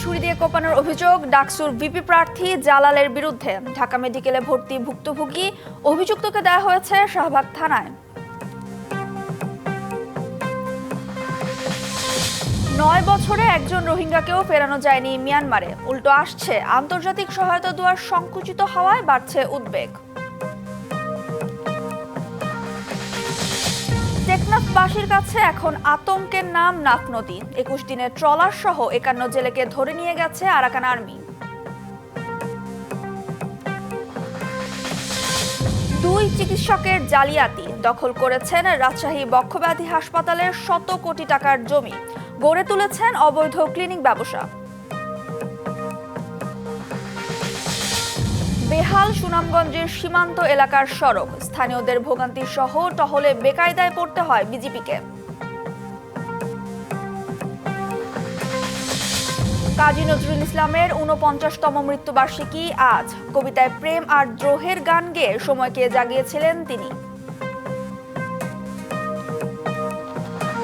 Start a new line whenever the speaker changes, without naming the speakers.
ছুরি দিয়ে কোপানোর অভিযোগ ডাকসুর ভিপি প্রার্থী জালালের বিরুদ্ধে। ঢাকা মেডিকেলে ভর্তি ভুক্তভোগী অভিযুক্তকে দেওয়া হয়েছে শাহবাগ থানায়। নয় বছরে একজন রোহিঙ্গাকেও ফেরানো যায়নি মিয়ানমারে। উল্টো আসছে, আন্তর্জাতিক সহায়তা দেওয়ার সংকুচিত হওয়ায় বাড়ছে উদ্বেগ। টেকনাফবাসীর কাছে এখন আতঙ্কের নাম নাক নদী। একুশ দিনের ট্রলার সহ একান্ন জেলেকে ধরে নিয়ে গেছে আরাকান আর্মি। দুই চিকিৎসকের জালিয়াতি দখল করেছেন রাজশাহী বক্ষব্যাধি হাসপাতালের শত কোটি টাকার জমি। গড়ে তুলেছেন অবৈধ ক্লিনিক ব্যবসা। বেহাল সুনামগঞ্জের সীমান্ত এলাকার সড়ক। স্থানীয়দের ভোগান্তি সহ টহলে বেকায়দায় পড়তে হয় বিজেপিকে। কাজী নজরুল ইসলামের উনপঞ্চাশতম মৃত্যুবার্ষিকী আজ। কবিতায় প্রেম আর দ্রোহের গান গেয়ে সময়কে জাগিয়েছিলেন তিনি।